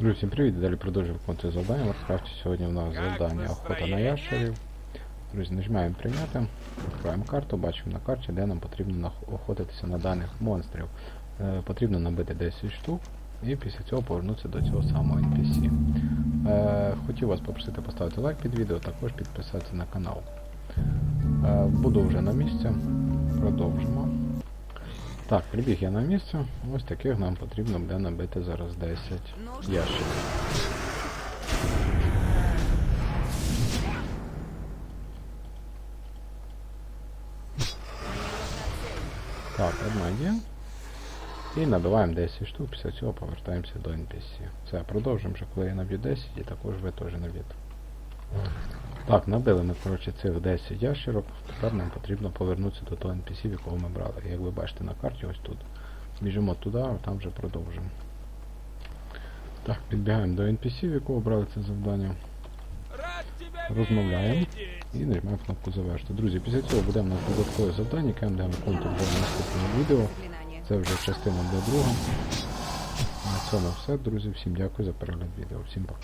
Друзі, всім привіт! Далі продовжуємо виконувати завдання. В Варкрафті сьогодні у нас завдання охота на ящерів. Друзі, нажимаємо прийняти, відкриваємо карту, бачимо на карті, де нам потрібно охотитися на даних монстрів. Е, потрібно набити 10 штук і після цього повернутися до цього самого NPC. Е, хотів вас попросити поставити лайк під відео, також підписатися на канал. Е, буду вже на місці. Продовжимо. Так, прибіг я на місце. Ось таких нам потрібно буде набити зараз 10 ящиків. Так, одна є. І набиваємо 10 штук, після цього повертаємося до NPC. Все, продовжуємо, що коли я наб'ю 10, і також ви теж наб'єте. Так, набили ми, коротше, цих 10 ящерок. Тепер нам потрібно повернутися до того NPC, в якого ми брали. Як ви бачите на карті, ось тут. Біжимо туди, а там вже продовжимо. Так, підбігаємо до NPC, в якого брали це завдання. Розмовляємо і нажимаємо кнопку завершити. Друзі, після цього буде в нас додаткове завдання, яке ми будемо виконувати в наступному відео. Це вже частина для друга. На цьому все, друзі. Всім дякую за перегляд відео. Всім пока.